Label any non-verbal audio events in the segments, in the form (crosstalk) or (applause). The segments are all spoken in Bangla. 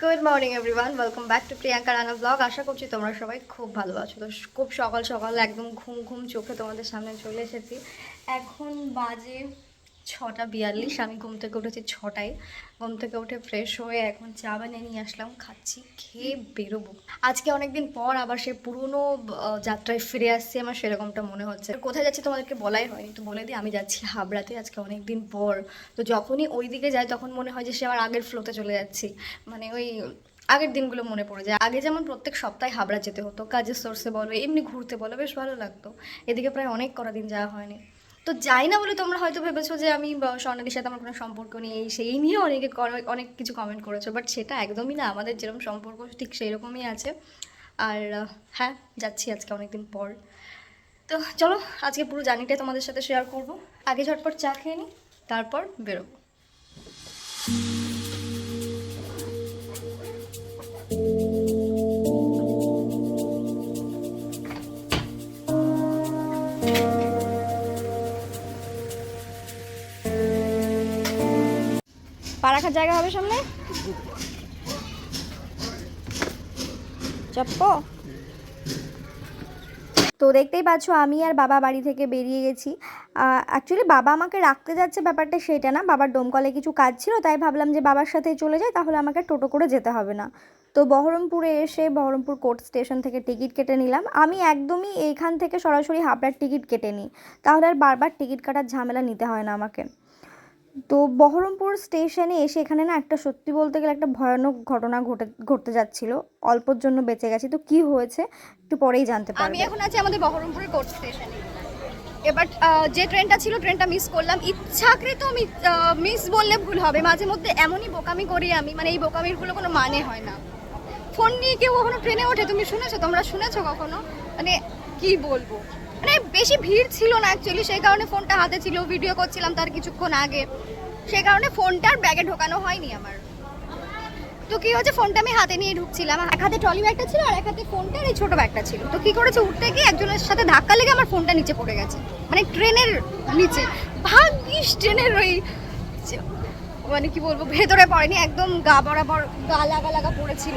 Good morning everyone welcome back to Priyanka Rana vlog আশা করছি তোমরা সবাই খুব ভালো আছো। তো খুব সকাল সকাল একদম ঘুম ঘুম চোখে তোমাদের সামনে চলে এসেছি। এখন বাজে ছটা বিয়াল্লিশ, আমি ঘুম থেকে উঠেছি ছটায়। ঘুম থেকে উঠে ফ্রেশ হয়ে এখন চা বানিয়ে নিয়ে আসলাম, খাচ্ছি, খেয়ে বেরোবো। আজকে অনেকদিন পর আবার সে পুরনো যাত্রায় ফিরে আসছি আমার, সেরকমটা মনে হচ্ছে। কোথায় যাচ্ছি তোমাদেরকে বলাই হয়নি, তো বলে দিই, আমি যাচ্ছি হাবড়াতে আজকে অনেক দিন পর। তো যখনই ওই দিকে যাই, তখন মনে হয় যে সে আমার আগের ফ্লোতে চলে যাচ্ছি। মানে ওই আগের দিনগুলো মনে পড়ে যায়। আগে যেমন প্রত্যেক সপ্তাহে হাবড়া যেতে হতো, কাজের সোর্সে বলো, এমনি ঘুরতে বলো, বেশ ভালো লাগতো। এদিকে প্রায় অনেক কটা দিন যাওয়া হয়নি। তো যাই না বলে তোমরা হয়তো ভেবেছো যে আমি স্বর্ণালীর সাথে আমার কোনো সম্পর্ক নেই সেই নিয়ে অনেকে অনেক কিছু কমেন্ট করেছ বাট সেটা একদমই না। আমাদের যেরকম সম্পর্ক ঠিক সেই রকমই আছে। আর হ্যাঁ যাচ্ছি আজকে অনেকদিন পর। তো চলো, আজকে পুরো জার্নিটা তোমাদের সাথে শেয়ার করব। আগে ঝটপট চা খেয়ে নিই তারপর বেরোবো। পা রাখার জায়গা হবে সামনে? চাপ্পো। তো দেখতেই পাচ্ছ, আমি আর বাবা বাড়ি থেকে বেরিয়ে গেছি। অ্যাকচুয়ালি বাবা আমাকে রাখতে যাচ্ছে, ব্যাপারটা সেটা না। বাবার ডোমকলে কিছু কাজ ছিল, তাই ভাবলাম যে বাবার সাথে চলে যাই, তাহলে আমাকে টোটো করে যেতে হবে না। তো বহরমপুরে এসে বহরমপুর কোর্ট স্টেশন থেকে টিকিট কেটে নিলাম। আমি একদমই এইখান থেকে সরাসরি হাবড়ার টিকিট কেটে নিই তাহলে আর বারবার টিকিট কাটার ঝামেলা নিতে হয় না আমাকে। তো বহরমপুর স্টেশনে এসে এখানে না একটা সত্যি বলতে গেলে একটা ভয়ানক ঘটনা ঘটে, ঘটতে যাচ্ছিল। অল্পর জন্য বেঁচে গেছি। তো কি হয়েছে একটু পরেই জানতে পারবে। আমি এখন আছি আমাদের বহরমপুরের কোর্ট স্টেশনে। এবার যে ট্রেনটা ছিল, ট্রেনটা মিস করলাম। ইচ্ছাকৃত মিস বললে ভুল হবে। মাঝে মধ্যে এমনই বোকামি করি আমি মানে এই বোকামিরগুলো কোনো মানে হয় না। ফোন নিয়ে কেউ কখনো ট্রেনে ওঠে? তুমি শুনেছো? তোমরা শুনেছো কখনো? মানে কি বলব? মানে বেশি ভিড় ছিল না অ্যাকচুয়ালি সেই কারণে ফোনটা হাতে ছিল ভিডিও করছিলাম তার কিছুক্ষণ আগে। সেই কারণে ফোনটা আর ব্যাগে ঢোকানো হয়নি আমার। তো কি হচ্ছে ফোনটা আমি হাতে নিয়ে ঢুকছিলাম। এক হাতে ট্রলি ব্যাগটা ছিল, আর এক হাতে ফোনটা আর এই ছোট ব্যাগটা ছিল। তো কি করেছে, উঠতে গিয়ে একজনের সাথে ধাক্কা লেগে আমার ফোনটা নিচে পড়ে গেছে। মানে ট্রেনের নিচে। ভাগ্যিস ট্রেনের ওই মানে কি বলব, ভেতরে পড়েনি, একদম গা বরাবর গা লাগা লাগা পড়েছিল।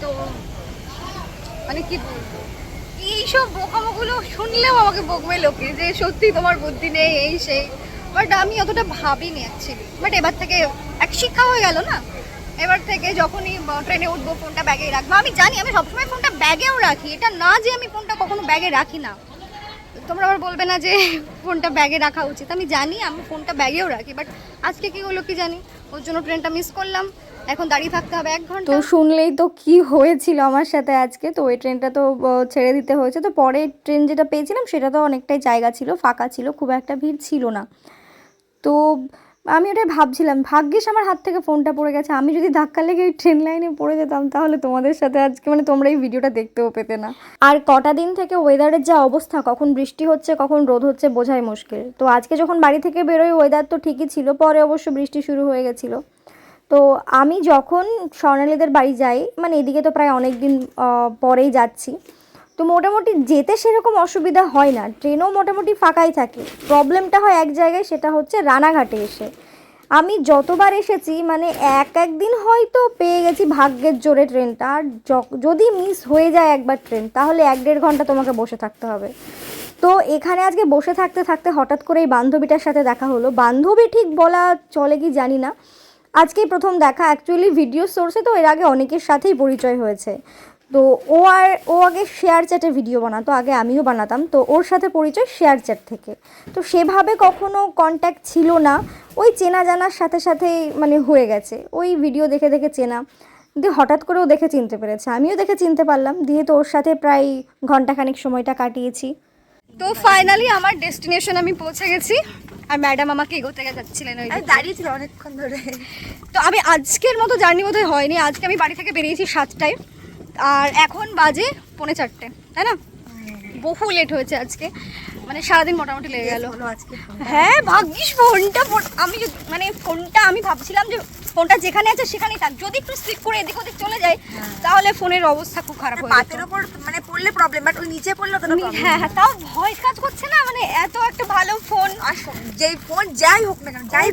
তো মানে কি বলব? এইসব বোকামোগুলো শুনলেও আমাকে বকবে লোকে যে সত্যি তোমার বুদ্ধি নেই, এই সেই। বাট আমি অতটা ভাবিনি অ্যাকচুয়ালি বাট এবার থেকে এক শিক্ষা হয়ে গেল না? এবার থেকে যখনই ট্রেনে উঠবো ফোনটা ব্যাগেই রাখব। আমি জানি, আমি সবসময় ফোনটা ব্যাগেও রাখি। এটা না যে আমি ফোনটা কখনো ব্যাগে রাখি না। তোমরা আবার বলবে না যে ফোনটা ব্যাগে রাখা উচিত। আমি জানি, আমি ফোনটা ব্যাগেও রাখি। বাট আজকে কি হলো কি জানি? ওর জন্য ট্রেনটা মিস করলাম। এখন দাঁড়িয়ে থাকতে হবে এক ঘণ্টা। তো শুনলেই তো কি হয়েছিল আমার সাথে আজকে? তো ওই ট্রেনটা তো ছেড়ে দিতে হয়েছে। তো পরে ট্রেন যেটা পেয়েছিলাম সেটা তো অনেকটাই জায়গা ছিল, ফাঁকা ছিল, খুব একটা ভিড় ছিল না। তো আমি ওটাই ভাবছিলাম, ভাগ্যিস আমার হাত থেকে ফোনটা পড়ে গেছে। আমি যদি ধাক্কা লেগে ট্রেন লাইনে পড়ে যেতাম, তাহলে তোমাদের সাথে আজকে মানে তোমরা এই ভিডিওটা দেখতেও পেতে না। আর কটা দিন থেকে ওয়েদারের যা অবস্থা, কখন বৃষ্টি হচ্ছে, কখন রোদ হচ্ছে, বোঝাই মুশকিল। তো আজকে যখন বাড়ি থেকে বেরোই ওয়েদার তো ঠিকই ছিল, পরে অবশ্য বৃষ্টি শুরু হয়ে গেছিল। তো আমি যখন স্বর্ণালীদের বাড়ি যাই মানে এদিকে তো প্রায় অনেক দিন পরেই যাচ্ছি, তো মোটামুটি যেতে সেরকম অসুবিধা হয় না। ট্রেনও মোটামুটি ফাঁকাই থাকে। প্রবলেমটা হয় এক জায়গায়, সেটা হচ্ছে রানাঘাটে এসে। আমি যতবার এসেছি মানে এক একদিন হয়তো পেয়ে গেছি ভাগ্যের জোরে ট্রেনটা। আর যদি মিস হয়ে যায় একবার ট্রেন, তাহলে এক দেড় ঘণ্টা তোমাকে বসে থাকতে হবে। তো এখানে আজকে বসে থাকতে থাকতে হঠাৎ করে এই বান্ধবীটার সাথে দেখা হলো। বান্ধবী ঠিক বলা চলে কি জানি না। আজকেই প্রথম দেখা অ্যাকচুয়ালি ভিডিও সোর্সে তো এর আগে অনেকের সাথেই পরিচয় হয়েছে। তো ও আর, ও আগে শেয়ার চ্যাটে ভিডিও বানাতো, আগে আমিও বানাতাম। তো ওর সাথে পরিচয় শেয়ার চ্যাট থেকে। তো সেভাবে কখনো কন্ট্যাক্ট ছিল না। ওই চেনা জানার সাথে সাথেই মানে হয়ে গেছে। ওই ভিডিও দেখে দেখে চেনা। দিয়ে হঠাৎ করে ও দেখে চিনতে পেরেছে। আমিও দেখে চিনতে পারলাম। দিয়ে তো ওর সাথে প্রায় ঘন্টাখানেক সময়টা কাটিয়েছি। তো ফাইনালি আমার ডেস্টিনেশন আমি পৌঁছে গেছি। আর ম্যাডাম আমাকে এগোতে যাচ্ছিলেন ওই। দাঁড়িয়েছিল অনেকক্ষণ ধরে। তো আমি আজকের মতো জার্নি বোধহয় হয়নি। আজকে আমি বাড়ি থেকে বেরিয়েছি সাতটায়। আর এখন বাজে পৌনে চারটে তাই না? বহু লেট হয়েছে আজকে। মানে সারাদিন মোটামুটি লেগে গেল। হলো আজকে। হ্যাঁ ভাগ্যিস ফোনটা আমি মানে ফোনটা আমি ভাবছিলাম যে ফোনটা যেখানে আছে সেখানেই থাক। যদি একটু স্লিপ করে এদিক ওদিক চলে যায় তাহলে ফোনের অবস্থা খুব খারাপ হয়ে পাতের যেত। ওপর মানে পড়লে প্রবলেম বাট ওই নিচে পড়লে তো নি- হ্যাঁ হ্যাঁ তাও ভয় কাজ করছে না মানে এত একটা ভালো ফোন। যেই ফোন যাই হোক না কেন যাই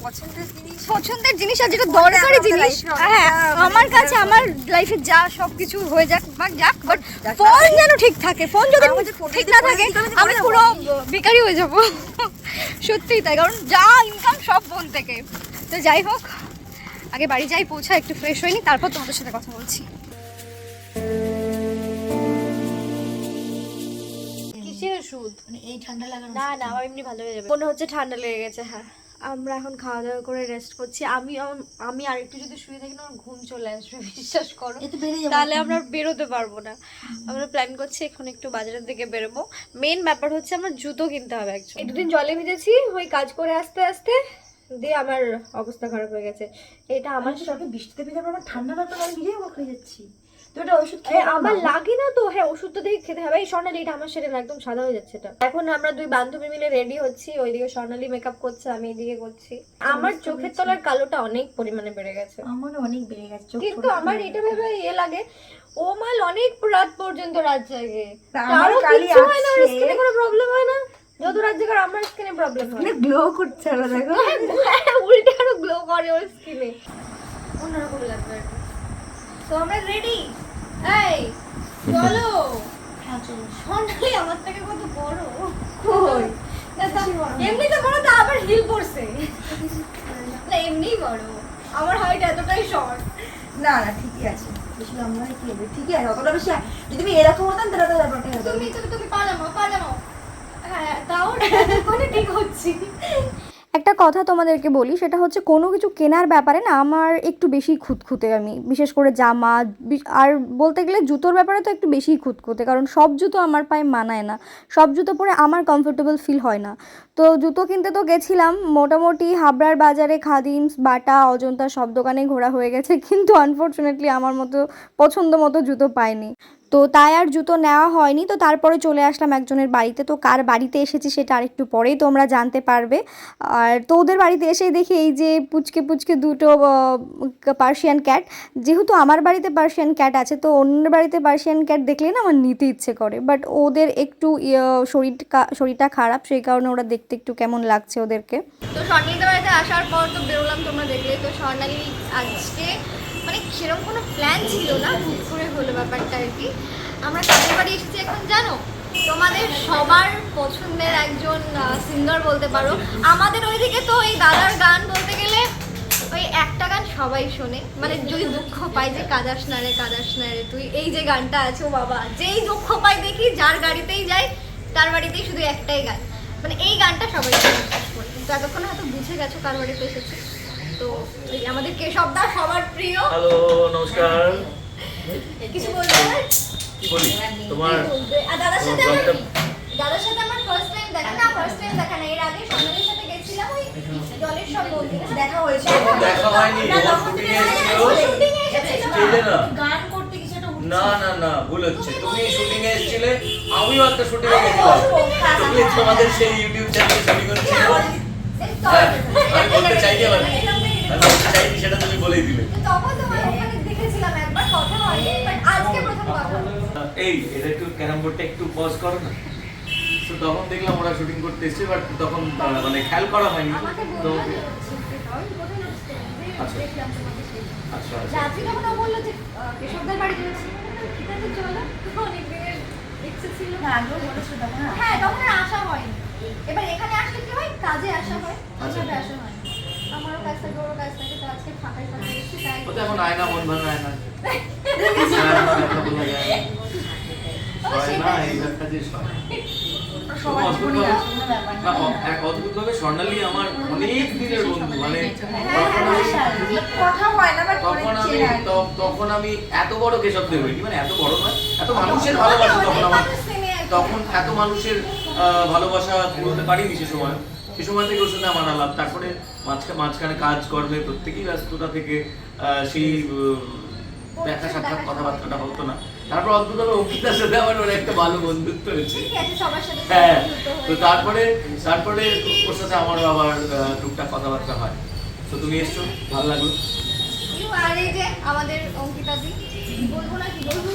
পছন্দের জিনিস। পছন্দের জিনিস আর যেটা দরকারি জিনিস হ্যাঁ মানে আমার কাছে আমার লাইফে যা সব কিছু হয়ে যাক বা যাক বাট ফোন যেন ঠিক থাকে ফোন যদি ঠিক না থাকে আমি পুরো বেকারি হয়ে যাব। (laughs) সত্যিই তাই কারণ যা ইনকাম সব ফোন থেকে। তো যাই হোক আগে বাড়ি যাই পৌঁছা একটু ফ্রেশ হয়নি তারপর তোমাদের সাথে কথা বলছি। কিসের মানে এই ঠান্ডা লাগানো না না আমার এমনি ভালো হয়ে যাবে। মনে হচ্ছে ঠান্ডা লেগে গেছে হ্যাঁ। আমরা এখন খাওয়া দাওয়া করে রেস্ট করছি। আমি আমি আর একটু যদি শুয়ে থাকি না আমার ঘুম চলে আসবে (laughs) বিশ্বাস করো। তাহলে আমরা আর বেরোতে পারব না। আমরা প্ল্যান করছি এখন একটু বাজারের দিকে বেরোবো। মেন ব্যাপার হচ্ছে আমার জুতো কিনতে হবে একজন। এই দুদিন জলে ভিজেছি ওই কাজ করে আস্তে আস্তে দিয়ে আমার অবস্থা খারাপ হয়ে গেছে। এটা আমার আমার বৃষ্টিতে ভেজে আমার ঠান্ডা লাগতো আমি নিজেই হয়ে যাচ্ছি। তো এটা ওষুধ হ্যাঁ, আমার লাগে না তো। হ্যাঁ ওষুধটা দেখে খেতে হবে। এই স্বর্ণালী এটা আমার সেটা একদম সাদা হয়ে যাচ্ছে এটা। এখন আমরা দুই বান্ধবী মিলে রেডি হচ্ছি। ওইদিকে স্বর্ণালী মেকআপ করছে আমি এদিকে করছি। আমার চোখের তলার কালোটা অনেক পরিমাণে বেড়ে গেছে। আমারও অনেক বেড়ে গেছে কিন্তু আমার এটা ভেবে ইয়ে লাগে। ও মাল অনেক রাত পর্যন্ত রাত জাগে। তা আমার কারও কালই কিছু হয় না স্কিনে কোনো প্রবলেম হয় না। আমার স্কিনে প্রবলেম হয়। মানে গ্লো করছে আরও দেখো। হ্যাঁ, উল্টে আরও গ্লো করে ওর স্কিনে অন্যরকম লাগবে তো আমরা রেডি এই চলো হ্যাঁ চলো। আমার থেকে কত বড়? কই? এমনি তো বড়। তা আবার হিল পড়ছে না এমনিই বড়। আমার হাইট এতটাই শর্ট না না ঠিকই আছে। বেশি লম্বা হয়ে কি হবে? ঠিকই আছে অতটা বেশি যদি তুমি এরকম হতাম তাহলে তো ব্যাপারটা হতো তুমি তুমি তুমি পালামো পালামো। হ্যাঁ হচ্ছি। একটা কথা তোমাদেরকে বলি, সেটা হচ্ছে কোনো কিছু কেনার ব্যাপারে না আমার একটু বেশি খুঁতখুঁতে আমি, বিশেষ করে জামা আর বলতে গেলে জুতোর ব্যাপারে তো একটু বেশিই খুঁতখুঁতে, কারণ সব জুতো আমার পায়ে মানায় না, সব জুতো পরে আমার কমফোর্টেবল ফিল হয় না। তো জুতো কিনতে তো গেছিলাম, মোটামুটি হাবড়ার বাজারে খাদিমস, বাটা, অজন্তা সব দোকানে ঘোরা হয়ে গেছে, কিন্তু আনফর্চুনেটলি আমার মতো, পছন্দ মতো জুতো পাইনি। তো তাই আর জুতো নেওয়া হয়নি, তো তারপরে চলে আসলাম একজনের বাড়িতে। তো কার বাড়িতে এসেছি সেটা আরেকটু পরেই তোমরা জানতে পারবে। আর তো ওদের বাড়িতে এসেই দেখি এই যে পুচকে পুচকে দুটো পার্সিয়ান ক্যাট যেহেতু আমার বাড়িতে পার্সিয়ান ক্যাট আছে, তো অন্যের বাড়িতে পার্সিয়ান ক্যাট দেখলে না আমার নিতে ইচ্ছে করে। বাট ওদের একটু শরীর শরীরটা খারাপ, সেই কারণে ওরা দেখতে একটু কেমন লাগছে ওদেরকে। তো স্বর্ণালীদের বাড়িতে আসার পর তো বেরোলাম তোমরা দেখলে। তো স্বর্ণালী আজকে মানে সেরকম কোনো প্ল্যান ছিল না, হুট করে হলো ব্যাপারটা আর কি। আমরা কাদের বাড়ি এসেছি এখন, জানো? তোমাদের সবার পছন্দের একজন সিঙ্গার বলতে পারো। আমাদের ওইদিকে তো এই দাদার গান বলতে গেলে ওই একটা গান সবাই শোনে। মানে যদি দুঃখ পাই যে কাদাস না রে কাদাস না রে, তুই এই যে গানটা আছে, বাবা, যেই দুঃখ পাই দেখি যার গাড়িতেই যাই, তার বাড়িতেই শুধু একটাই গান। মানে এই গানটা সবাই বিশেষ করে। কিন্তু এতক্ষণ হয়তো বুঝে গেছো কার বাড়িতে এসেছে। তো আমাদের কেশবদা সবার প্রিয়। হ্যালো নমস্কার। কিছু বলবে? কি বলি? তোমার কি বলবে? আর দাদার সাথে দাদার সাথে আমার ফার্স্ট টাইম দেখা না ফার্স্ট টাইম দেখা না। এর আগে সোনালির সাথে গেছিলাম ওই জলের সব মন্দিরে। দেখা হয়েছে। দেখা হয়নি। তখন শুটিং এ এসেছিল। না। গান করতে কি সেটা না না না ভুল হচ্ছে। তুমি শুটিং এ এসেছিলে আমিও একটা শুটিং এ গেছিলাম। তুমি তোমাদের সেই ইউটিউব চ্যানেলে শুটিং হচ্ছিল হ্যাঁ আমি বলতে চাইনি আবার আমি বলতে চাইনি সেটা তুমি বলেই দিলে তখন তোমার ওখানে দেখেছিলাম একবার কথা হয়নি বাট আজকে প্রথম কথা হলো। এই এটা একটু ক্যারাম বোর্ডটা একটু পজ করো না তো তখন দেখলাম ওরা শুটিং করতে এসেছে বাট তখন মানে খেয়াল করা হয়নি তো? আচ্ছা। আচ্ছা আচ্ছা তখন হ্যাঁ তখন আসা হয়নি এবার এখানে আসলে কি হয় কাজে আসা হয় আচ্ছা। আসা হয়। আমারও কাজ থাকে ওরও কাজ থাকে তো আজকে ফাঁকাই ফাঁকা এসেছি তাই তো এখন আয়না মন আয়না (laughs) স্বর্ণালী আমার অনেক দিনের বন্ধু মানে হ্যাঁ, তখন আমি তখন আমি এত বড় কেশব দেব মানে এত বড় নয় এত মানুষের ভালোবাসা তখন আমার তখন এত মানুষের আহ, ভালোবাসা পুরোতে পারিনি সে সময়। সে সময় থেকে ওর সাথে আমার আলাপ তারপরে মাঝখানে মাঝখানে কাজ কর্মে প্রত্যেকেই ব্যস্ততা থেকে সেই দেখা সাক্ষাৎ কথাবার্তাটা হতো না। তারপর অদ্ভুতভাবে অঙ্কিতার সাথে আমার ওর একটা ভালো বন্ধুত্ব হয়েছে। হ্যাঁ তো তারপরে তারপরে ওর সাথে আমারও আবার টুকটাক কথাবার্তা হয়। তো তুমি এসছো ভালো লাগল। আর এই যে আমাদের অঙ্কিতা দি বলব না কি বলব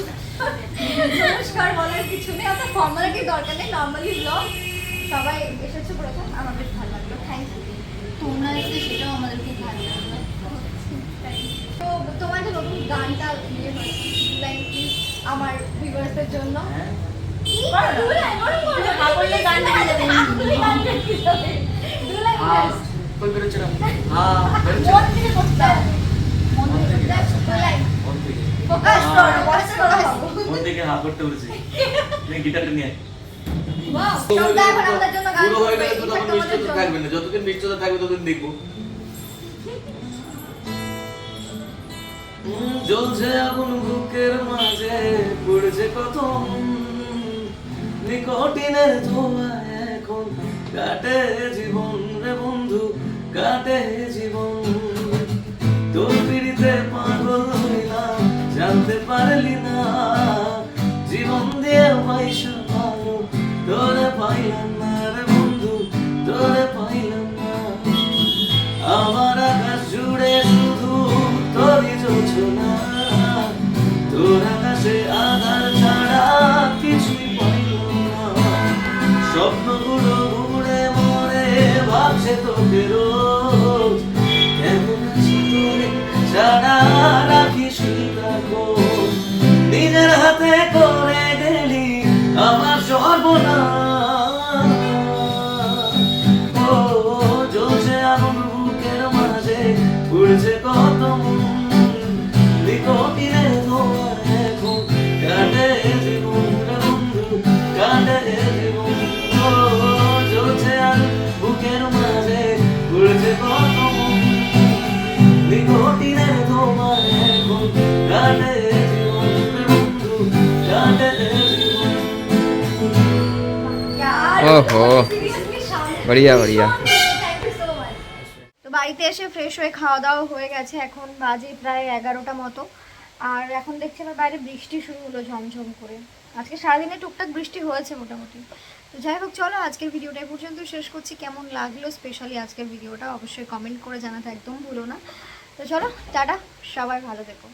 নমস্কার বলার কিছু নেই অত ফর্মালিটি দরকার নেই নর্মালি ব্লগ সবাই এসেছে প্রথম আমার বেশ ভালো লাগল। থ্যাংক ইউ তোমরা এসে সেটাও আমাদের খুব ভালো লাগল। তো তোমার যে নতুন গানটা ইয়ে হয়েছে লাইক আমার ভিউয়ার্সদের জন্য। হ্যাঁ। যাবে? (laughs) হ্যাঁ। (laughs) হ্যাঁ ফোকাস করো ফোকাস করো। মন থেকে হা করতে বলেছি। (laughs) গিটারটা নিয়ে জ্বলছে আগুন বুকের মাঝে পড়ছে কত নিকটিনের ধোয়া এখন কাটে জীবন রে বন্ধু কাটে জীবন তোর স্বপ্নগুলো ঘুরে মরে ভাবছে তোকে রোজ। কেমন ছাড়া রাখিস খোঁজ নিজের হাতে করে গেলি আমার সর্বনাশ। ওহো, বড়িয়া বড়িয়া। তো বাড়িতে এসে ফ্রেশ হয়ে খাওয়া দাওয়া হয়ে গেছে, এখন বাজে প্রায় এগারোটা মতো। আর এখন দেখছি আমার বাইরে বৃষ্টি শুরু হলো ঝমঝম করে। আজকে সারাদিনে টুকটাক বৃষ্টি হয়েছে মোটামুটি। তো যাই হোক, চলো আজকের ভিডিওটা পর্যন্ত শেষ করছি। কেমন লাগল স্পেশালি আজকের ভিডিওটা অবশ্যই কমেন্ট করে জানাতে একদম ভুলো না। তো চলো, টাটা, সবাই ভালো দেখো